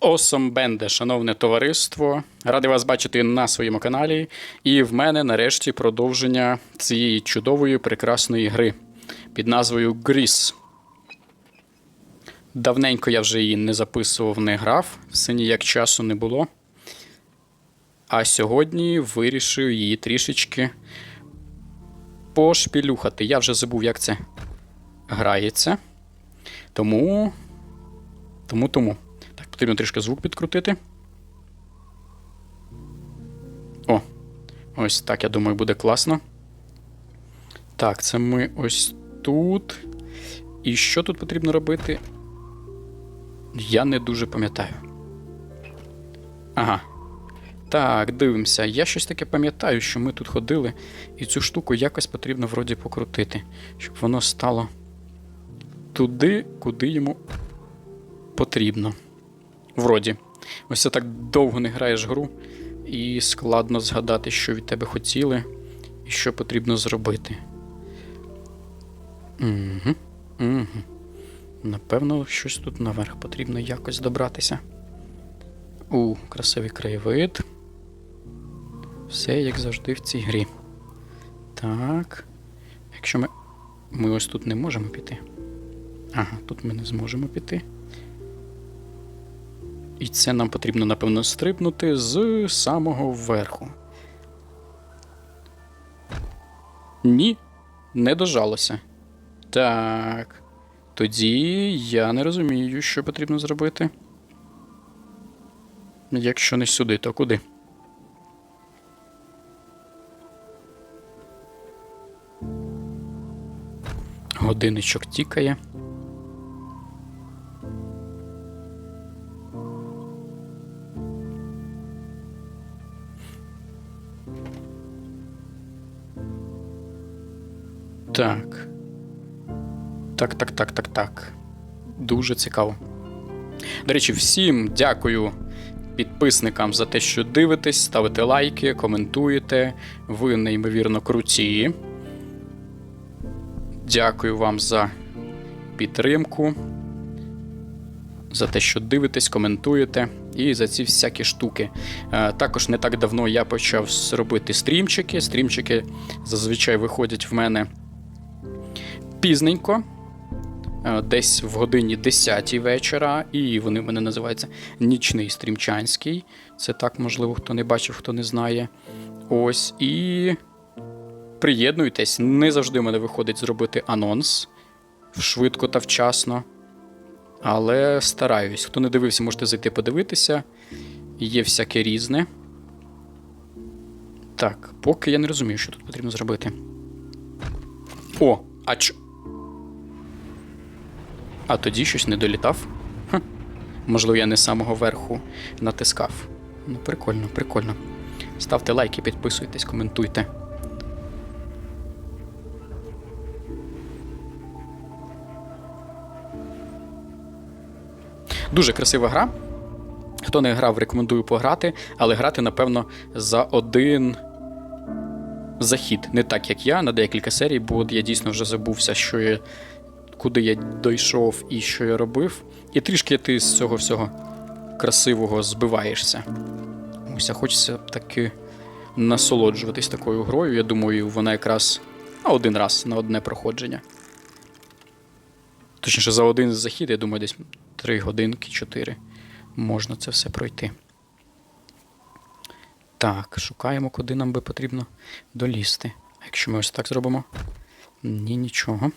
Осом Бенде, шановне товариство, радий вас бачити на своєму каналі. І в мене нарешті продовження цієї чудової прекрасної гри під назвою Гріс. Давненько я вже її не записував, не грав, все ніяк часу не було. А сьогодні вирішив її трішечки пошпілюхати. Я вже забув, як це грається. Тому. Тому тому. Так, потрібно трішки звук підкрутити. О, ось так, я думаю, буде класно. Так, це ми ось тут. І що тут потрібно робити? Я не дуже пам'ятаю. Ага. Так, дивимося. Я щось таке пам'ятаю, що ми тут ходили, і цю штуку якось потрібно вроді покрутити, щоб воно стало туди, куди йому потрібно. Вроді. Ось це так довго не граєш гру, і складно згадати, що від тебе хотіли, і що потрібно зробити. Угу. Угу. Напевно, щось тут наверх потрібно якось добратися. У, красивий краєвид. Все як завжди в цій грі. Так. Якщо ми. Ми ось тут не можемо піти. Ага, тут ми не зможемо піти. І це нам потрібно, напевно, стрибнути з самого верху. Ні, не дожалося. Так. Тоді я не розумію, що потрібно зробити. Якщо не сюди, то куди? Годинничок тікає. Так. Так, так, так, так, так. Дуже цікаво. До речі, всім дякую підписникам за те, що дивитесь, ставите лайки, коментуєте. Ви неймовірно круті. Дякую вам за підтримку, за те, що дивитесь, коментуєте, і за ці всякі штуки. Е, Також не так давно я почав робити стрімчики. Стрімчики зазвичай виходять в мене пізненько. е, Десь в годині 10 вечора, і вони в мене називаються Нічний стрімчанський. Це так, можливо, хто не бачив, хто не знає. Ось. І приєднуйтесь. Не завжди в мене виходить зробити анонс швидко та вчасно. Але стараюсь. Хто не дивився, можете зайти подивитися. Є всяке різне. Так, поки я не розумію, що тут потрібно зробити. О, а чо. А тоді щось не долітав. Ха. Можливо, я не з самого верху натискав. Ну, прикольно, прикольно. Ставте лайки, підписуйтесь, коментуйте. Дуже красива гра. Хто не грав, рекомендую пограти, але грати, напевно, за один захід. Не так, як я, на декілька серій, бо от я дійсно вже забувся, що я, куди я дійшов і що я робив. І трішки ти з цього всього красивого збиваєшся. Ось, а хочеться таки насолоджуватись такою грою. Я думаю, вона якраз на один раз на одне проходження. Точніше, за один захід, я думаю, десь 3 годинки, 4 можна це все пройти. Так, шукаємо, куди нам би потрібно долізти. Якщо ми ось так зробимо. Ні, нічого.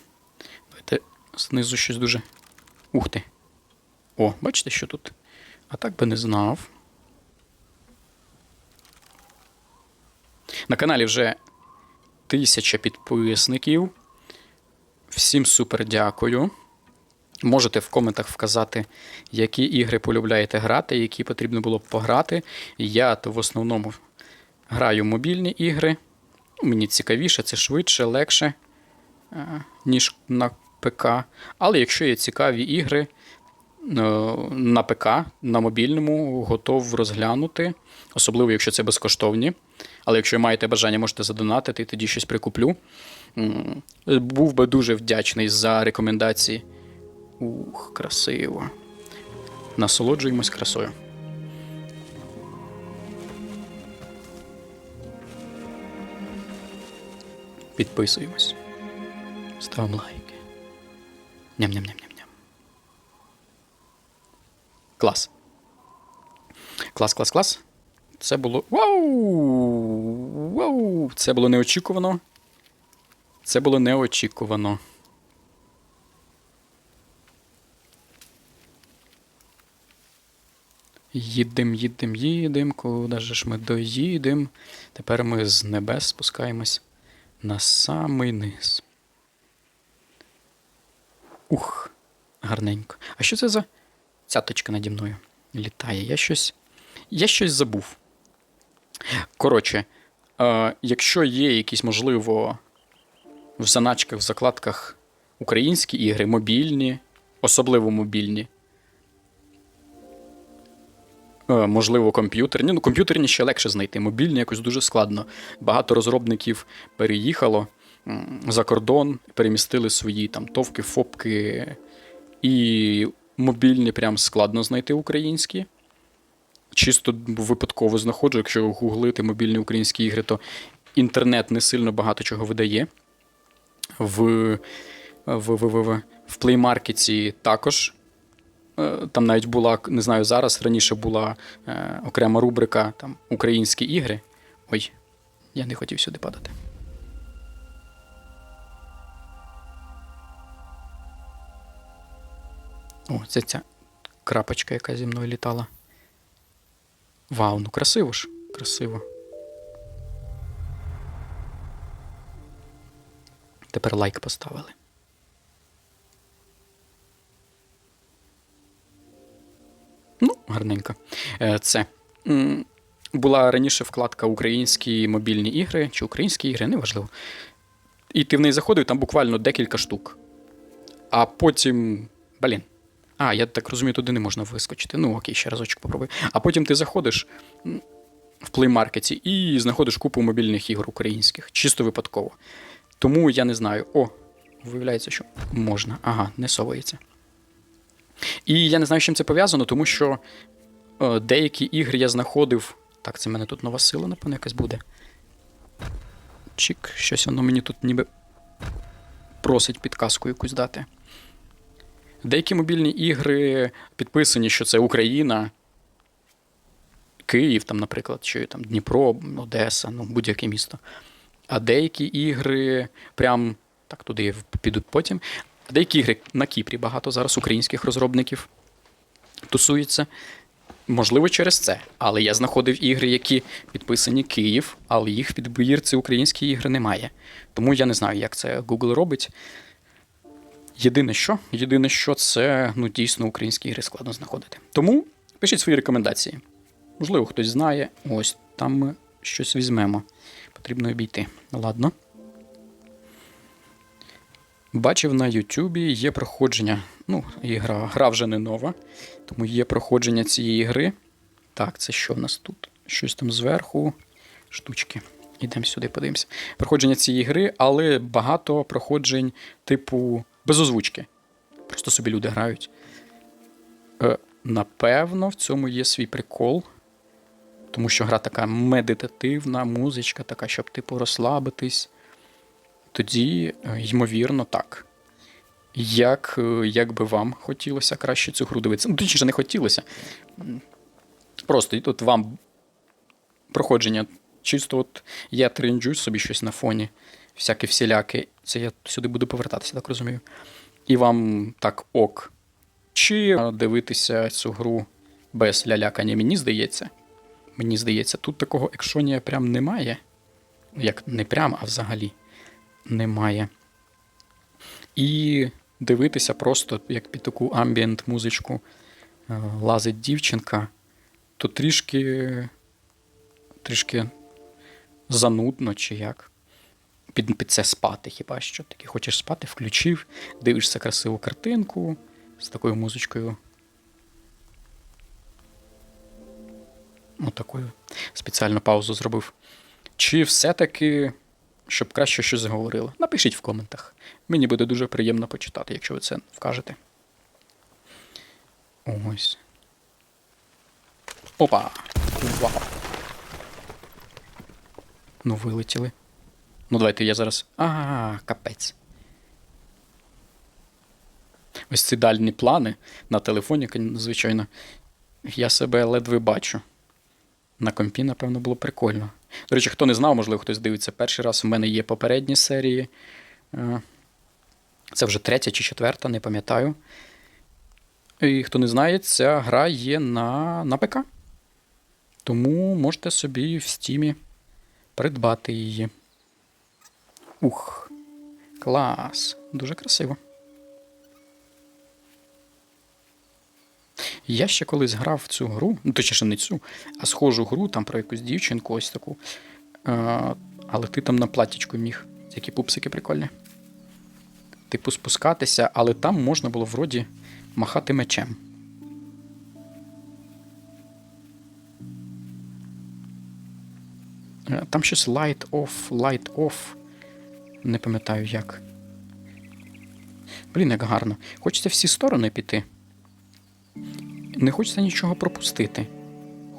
Давайте знизу щось дуже. Ух ти. О, бачите, що тут? А так би не знав. На каналі вже тисяча підписників. Всім супер дякую. Можете в коментах вказати, які ігри полюбляєте грати, які потрібно було б пограти. Я то в основному граю мобільні ігри. Мені цікавіше, це швидше, легше, е, ніж на ПК. Але якщо є цікаві ігри е, на ПК, на мобільному, готов розглянути, особливо, якщо це безкоштовні. Але якщо маєте бажання, можете задонатити, тоді щось прикуплю. Був би дуже вдячний за рекомендації. Ух, красиво. Насолоджуємось красою. Підписуємось. Ставимо лайки. Ням-ням-ням-ням-ням. Клас. Клас, клас, клас. Це було. Вау! Це було неочікувано. Це було неочікувано. Їдем, їдем, їдем, куди ж ми доїдем. Тепер ми з небес спускаємось на самий низ. Ух, гарненько. А що це за цяточка наді мною літає? Я щось. Я щось забув. Коротше, е, якщо є якісь, можливо, в заначках, в закладках українські ігри, мобільні, особливо мобільні. Е, Можливо, комп'ютерні. Ну, комп'ютерні ще легше знайти. Мобільні якось дуже складно. Багато розробників переїхало за кордон, перемістили свої там товки, фопки. І мобільні прям складно знайти українські. Чисто випадково знаходжу, якщо гуглити мобільні українські ігри, то інтернет не сильно багато чого видає. В, в, в, в, в, Market також Е, Там навіть була, не знаю, зараз раніше була е, окрема рубрика там, Українські ігри. Ой, я не хотів сюди падати. О, це ця крапочка, яка зі мною літала. Вау, ну красиво ж. Красиво. Тепер лайк поставили. Ну, гарненько. Е, Це була раніше вкладка Українські мобільні ігри чи українські ігри, неважливо. І ти в неї заходив, там буквально декілька штук. А потім. Блін. А, я так розумію, туди не можна вискочити. Ну, окей, ще разочок попробую. А потім ти заходиш в Market і знаходиш купу мобільних ігор українських, чисто випадково. Тому я не знаю. О, виявляється, що можна. Ага, не совається. І я не знаю, з чим це пов'язано, тому що е, деякі ігри я знаходив. Так, це в мене тут нова сила, напевно, якась буде. Чик, щось воно мені тут ніби просить підказку якусь дати. Деякі мобільні ігри підписані, що це Україна, Київ, там, наприклад, чи там Дніпро, Одеса, ну, будь-яке місто. А деякі ігри прям так туди підуть потім. Деякі ігри на Кіпрі багато зараз українських розробників тусуються. Можливо, через це. Але я знаходив ігри, які підписані Київ, але їх в підбірці українські ігри немає. Тому я не знаю, як це Google робить. Єдине що, єдине, що це ну, дійсно українські ігри складно знаходити. Тому пишіть свої рекомендації. Можливо, хтось знає. Ось там ми щось візьмемо. Потрібно обійти. Ладно. Бачив на Ютубі є проходження. Ну, ігра, гра вже не нова, тому є проходження цієї гри. Так, це що в нас тут? Щось там зверху. Штучки. Ідемо сюди, подивимося. Проходження цієї гри, але багато проходжень, типу, без озвучки. Просто собі люди грають. Е, напевно, в цьому є свій прикол. Тому що гра така медитативна, музичка, така, щоб, типу, розслабитись. Тоді, е, ймовірно, так. Як, е, як би вам хотілося краще цю гру дивитися? Ну, точніше, не хотілося. Просто тут вам проходження. Чисто от я тренджусь собі щось на фоні, всяке всіляке. Це я сюди буду повертатися, так розумію. І вам так ок. Чи дивитися цю гру без лялякання, мені здається. Мені здається, тут такого екшонія прям немає. Як не прям, а взагалі немає. І дивитися просто, як під таку амбієнт музичку е, лазить дівчинка, то трішки, трішки занудно чи як. Під, під це спати хіба що. Таки хочеш спати, включив, дивишся красиву картинку з такою музичкою. Отакою спеціальну паузу зробив. Чи все-таки щоб краще щось говорили. Напишіть в коментах. Мені буде дуже приємно почитати, якщо ви це вкажете. Ось. Опа! Вау. Ну, вилетіли. Ну, давайте я зараз. А, капець. Ось ці дальні плани на телефоні, звичайно, я себе ледве бачу. На компі, напевно, було прикольно. До речі, хто не знав, можливо, хтось дивиться перший раз. У мене є попередні серії. Е, Це вже третя чи четверта, не пам'ятаю. І хто не знає, ця гра є на, на ПК. Тому можете собі в стімі придбати її. Ух, клас! Дуже красиво. Я ще колись грав в цю гру, ну точніше не цю, а схожу гру там про якусь дівчинку, ось таку. Е, але ти там на платічку міг. Які пупсики прикольні. Типу спускатися, але там можна було вроді махати мечем. Е, Там щось light off, light off. Не пам'ятаю як. Блін, як гарно. Хочеться всі сторони піти. Не хочеться нічого пропустити.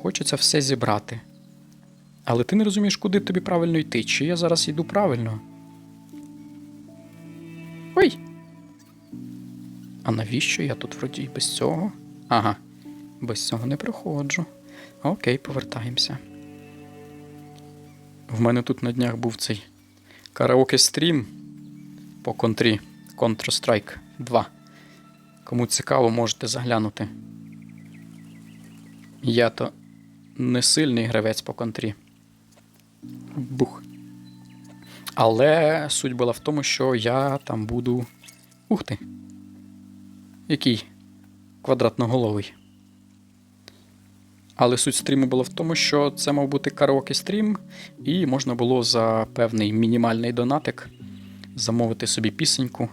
Хочеться все зібрати. Але ти не розумієш, куди тобі правильно йти. Чи я зараз йду правильно? Ой! А навіщо я тут вроді без цього? Ага, без цього не проходжу. Окей, повертаємося. В мене тут на днях був цей караоке стрім по контрі Counter-Strike 2. Кому цікаво, можете заглянути. Я то не сильний гравець по контрі. Бух. Але суть була в тому, що я там буду. Ух ти. Який квадратноголовий. Але суть стріму була в тому, що це мав бути караоке стрім, і можна було за певний мінімальний донатик замовити собі пісеньку,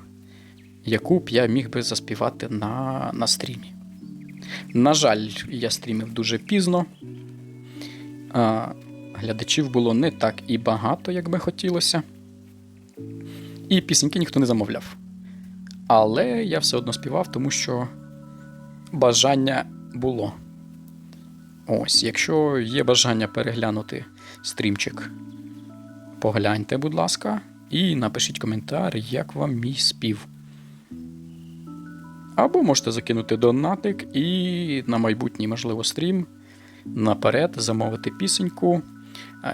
яку б я міг би заспівати на, на стрімі. На жаль, я стрімив дуже пізно. А, глядачів було не так і багато, як би хотілося. І пісеньки ніхто не замовляв. Але я все одно співав, тому що бажання було. Ось, якщо є бажання переглянути стрімчик, погляньте, будь ласка, і напишіть коментар, як вам мій спів. Або можете закинути донатик і на майбутній, можливо, стрім наперед замовити пісеньку.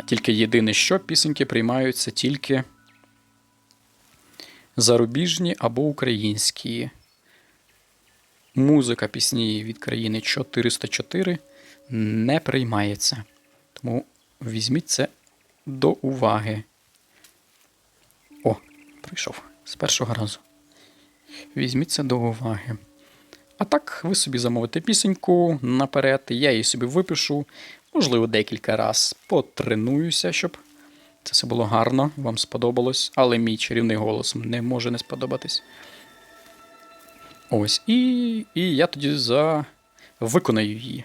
Тільки єдине, що пісеньки приймаються тільки зарубіжні або українські. Музика пісні від країни 404 не приймається. Тому візьміть це до уваги. О, прийшов з першого разу. Візьміть це до уваги. А так, ви собі замовите пісеньку наперед, я її собі випишу, можливо, декілька разів потренуюся, щоб це все було гарно, вам сподобалось, але мій чарівний голос не може не сподобатись. Ось, і, і я тоді за... виконаю її.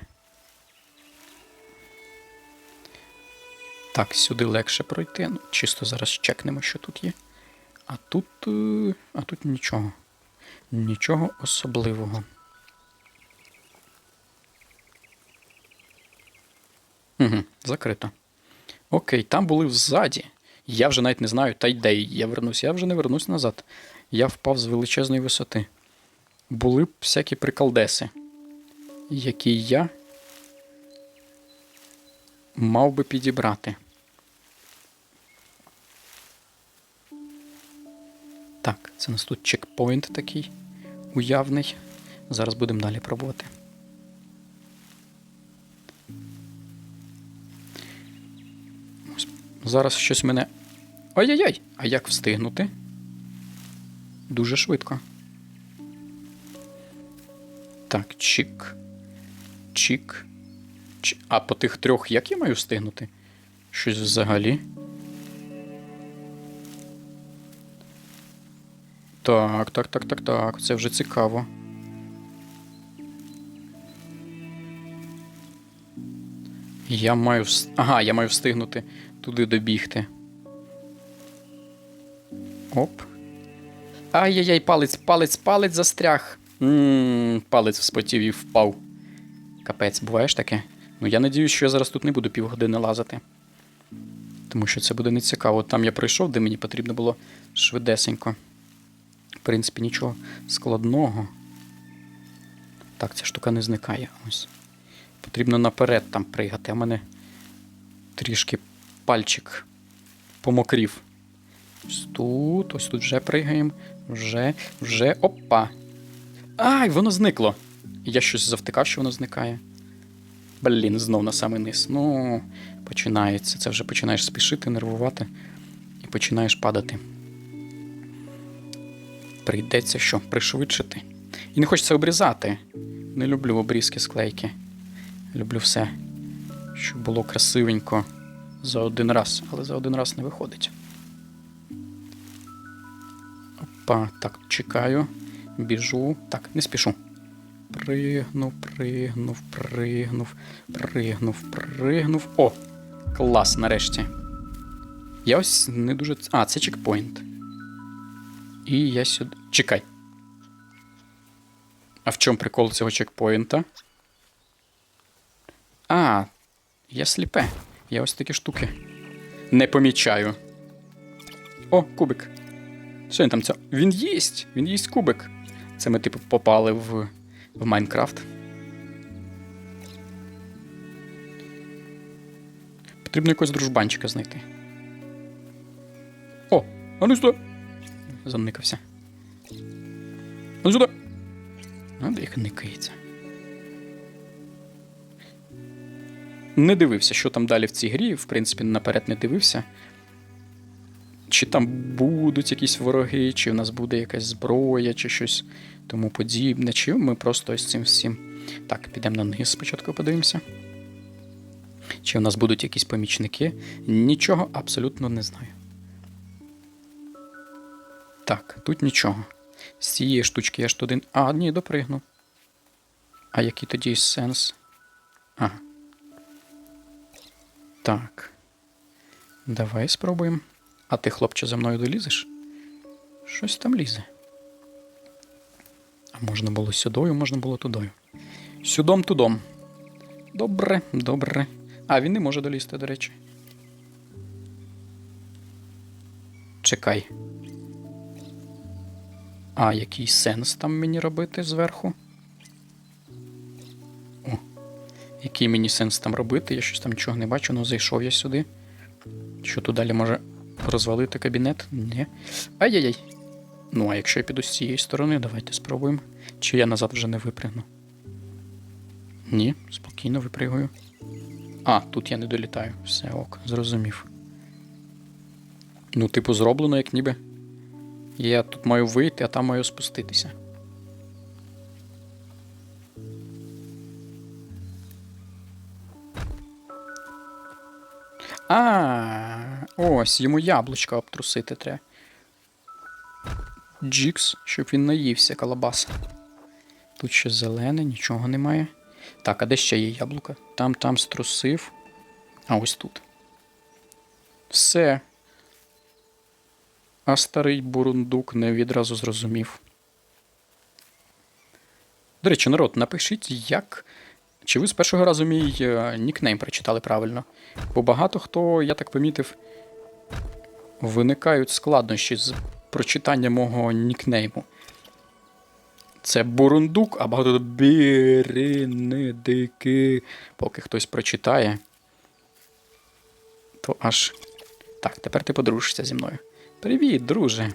Так, сюди легше пройти. Ну, чисто зараз чекнемо, що тут є. А тут. е, А тут нічого. Нічого особливого. Угу, закрито. Окей, там були взаді. Я вже навіть не знаю, та й де я вернусь. Я вже не вернусь назад. Я впав з величезної висоти. Були б всякі приколдеси, які я мав би підібрати. Так, це у нас тут чекпоінт такий уявний. Зараз будемо далі пробувати. Зараз щось мене. Ай-яй-яй! А як встигнути? Дуже швидко. Так, чик. Чик. Чи- А по тих трьох як я маю встигнути? Щось взагалі. Так, так, так, так, так. Це вже цікаво. Я маю вс... Ага, я маю встигнути туди добігти. Оп. Ай-яй-яй, палець, палець, палець застряг. Ммм, палець вспотів і впав. Капець, буває ж таке? Ну, я надіюсь, що я зараз тут не буду півгодини лазити. Тому що це буде нецікаво. Там я пройшов, де мені потрібно було швидесенько. В принципі, нічого складного. Так, ця штука не зникає. Ось. Потрібно наперед там пригати, а в мене трішки пальчик помокрів. Ось тут, ось тут вже пригаємо. Вже, вже. Опа! Ай, воно зникло. Я щось завтикав, що воно зникає. Блін, знов на самий низ. Ну, починається. Це вже починаєш спішити, нервувати і починаєш падати. Прийдеться що? Пришвидшити. І не хочеться обрізати. Не люблю обрізки склейки. Люблю все, щоб було красивенько за один раз, але за один раз не виходить. Опа, так, чекаю, біжу. Так, не спішу. Пригнув, пригнув, пригнув, пригнув, пригнув. О! Клас, нарешті. Я ось не дуже. А, це чекпоінт. І я сюди. Чекай. А в чому прикол цього чекпоінта? А, я сліпе. Я ось такі штуки. Не помічаю. О, кубик. Що він там це? Він їсть! Він їсть кубик. Це ми, типу, попали в, в Майнкрафт. Потрібно якогось дружбанчика знайти. О! А ну сюди! Заникався. Ну сюди! Де як никається? Не дивився, що там далі в цій грі. В принципі, наперед не дивився. Чи там будуть якісь вороги, чи в нас буде якась зброя, чи щось тому подібне, чи ми просто ось цим всім. Так, підемо на низ спочатку подивимося. Чи в нас будуть якісь помічники? Нічого абсолютно не знаю. Так, тут нічого. З цієї штучки я ж туди. А, ні, допригну. А який тоді сенс? Ага. Так. Давай спробуємо. А ти, хлопче, за мною долізеш? Щось там лізе. А можна було сюдою, можна було тудою. Сюдом тудом. Добре, добре. А, він не може долізти, до речі. Чекай. А який сенс там мені робити зверху? О, який мені сенс там робити? Я щось там нічого не бачу, ну зайшов я сюди. Що тут далі може розвалити кабінет? Ні. Ай-яй-яй. Ну, а якщо я піду з цієї сторони, давайте спробуємо. Чи я назад вже не випригну? Ні, спокійно випригую. А, тут я не долітаю. Все ок, зрозумів. Ну, типу, зроблено, як ніби. Я тут маю вийти, а там маю спуститися. А, ось йому яблучка обтрусити треба. Джікс, щоб він наївся, колобаса. Тут ще зелене, нічого немає. Так, а де ще є яблука? Там, там струсив. А ось тут. Все. А старий бурундук не відразу зрозумів. До речі, народ, напишіть, як. Чи ви з першого разу мій е, нікнейм прочитали правильно? Бо багато хто, я так помітив, виникають складнощі з прочитанням мого нікнейму. Це бурундук, а багато біринидики. Поки хтось прочитає, то аж. Так, тепер ти подружишся зі мною. Привіт, друже.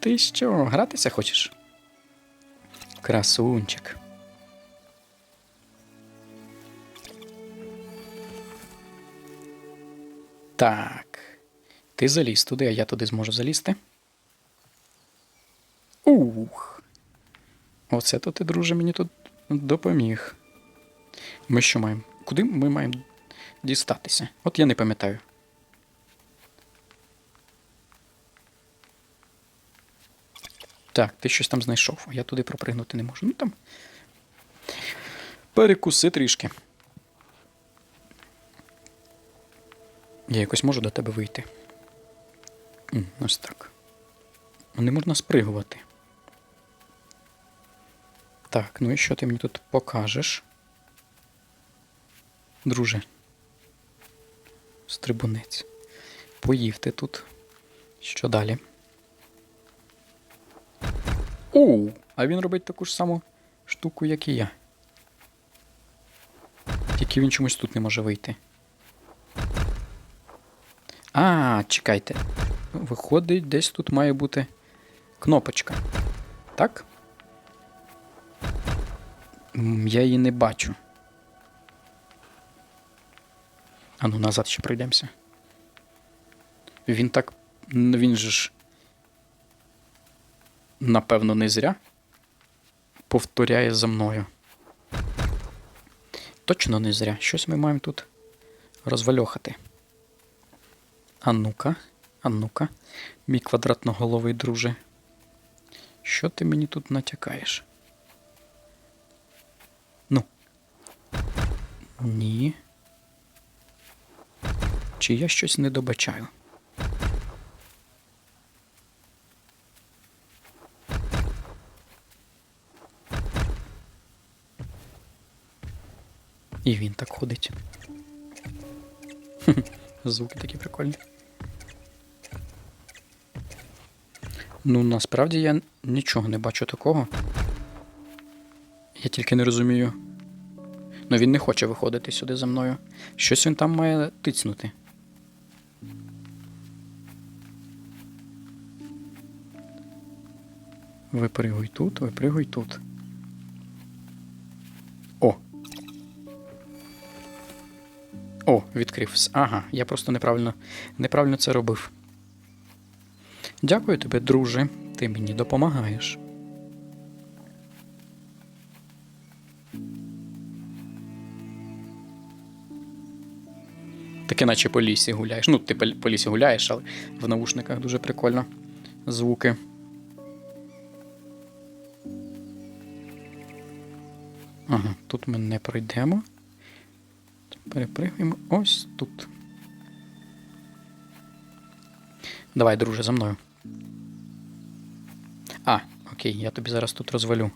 Ти що, гратися хочеш? Красунчик. Так. Ти заліз туди, а я туди зможу залізти. Ух. Оце то ти, друже, мені тут допоміг. Ми що маємо? Куди ми маємо дістатися? От я не пам'ятаю. Так, ти щось там знайшов, я туди пропригнути не можу. Ну там. Перекуси трішки. Я якось можу до тебе вийти. Ось так. Не можна спригувати. Так, ну і що ти мені тут покажеш? Друже. Стрибунець. Поїв ти тут. Що далі? Оу! А він робить таку ж саму штуку, як і я. Тільки він чомусь тут не може вийти. А, чекайте. Виходить, десь тут має бути кнопочка. Так? Я її не бачу. А ну назад ще пройдемося. Він так. Він же ж. Напевно, не зря повторяє за мною. Точно не зря. Щось ми маємо тут розвальохати. А ну-ка, а ну-ка, мій квадратноголовий друже. Що ти мені тут натякаєш? Ну. Ні. Чи я щось не добачаю? І він так ходить. Звуки такі прикольні. Ну, насправді я нічого не бачу такого. Я тільки не розумію. Ну він не хоче виходити сюди за мною. Щось він там має тицнути. Випригуй тут, випригуй тут. О, відкрив. Ага, я просто неправильно, неправильно це робив. Дякую тобі, друже. Ти мені допомагаєш. Таке наче по лісі гуляєш. Ну, ти по лісі гуляєш, але в навушниках дуже прикольно звуки. Ага, тут ми не пройдемо. Перепригуємо ось тут. Давай, друже, за мною. А, окей, я тобі зараз тут розвалю.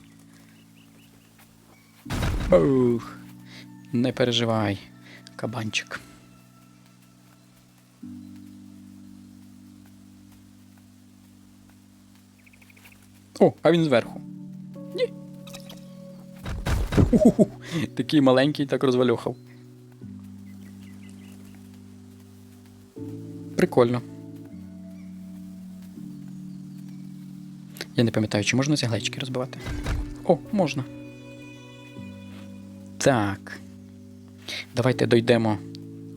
Ух, не переживай, кабанчик. О, а він зверху. Ні. Уху, такий маленький так розвальохав. Прикольно. Я не пам'ятаю, чи можна ці розбивати? О, можна. Так. Давайте дойдемо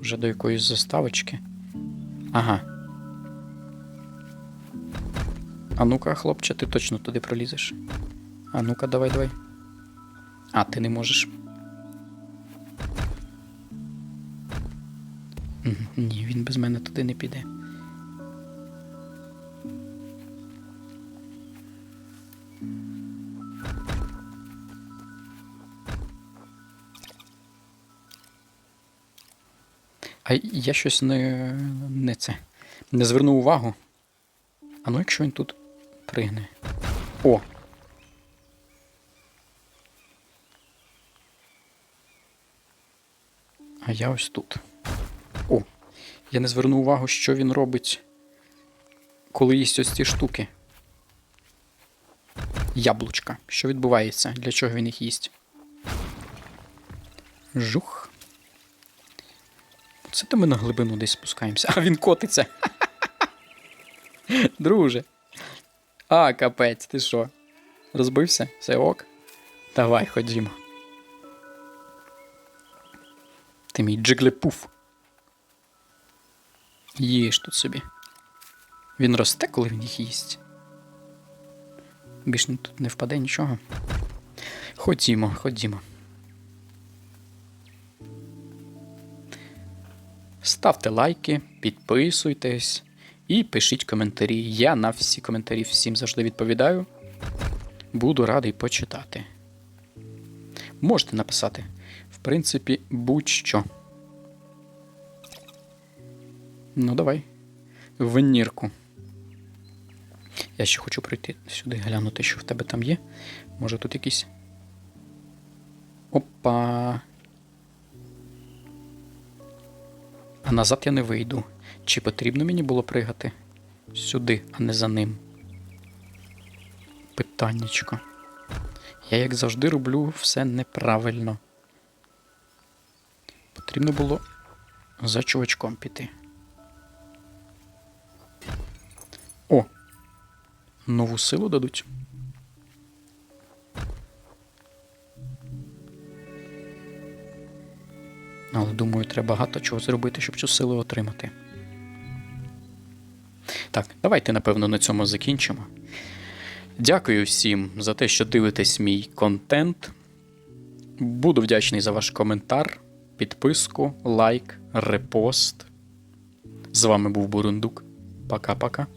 вже до якоїсь заставочки. Ага. А ну-ка, хлопче, ти точно туди пролізеш. А ну-ка, давай, давай. А, ти не можеш. Без мене туди не піде. А я щось не, не це. Не звернув увагу. А ну якщо він тут пригне. О! А я ось тут. Я не звернув увагу, що він робить, коли їсть ось ці штуки. Яблучка. Що відбувається? Для чого він їх їсть? Жух. Це то ми на глибину десь спускаємося. А він котиться. Друже. А, капець, ти що? Розбився? Все ок? Давай, ходімо. Ти мій джиглепуф. Їж тут собі. Він росте, коли він їх їсть. Більш тут не впаде нічого. Ходімо, ходімо. Ставте лайки, підписуйтесь і пишіть коментарі. Я на всі коментарі всім завжди відповідаю. Буду радий почитати. Можете написати, в принципі, будь-що. Ну, давай. В нірку. Я ще хочу пройти сюди, глянути, що в тебе там є. Може тут якісь. Опа. А назад я не вийду. Чи потрібно мені було пригати сюди, а не за ним? Питаннячко. Я, як завжди, роблю все неправильно. Потрібно було за чувачком піти. О! Нову силу дадуть. Але думаю, треба багато чого зробити, щоб цю силу отримати. Так, давайте, напевно, на цьому закінчимо. Дякую всім за те, що дивитесь мій контент. Буду вдячний за ваш коментар, підписку, лайк, репост. З вами був Бурундук. Пока-пока.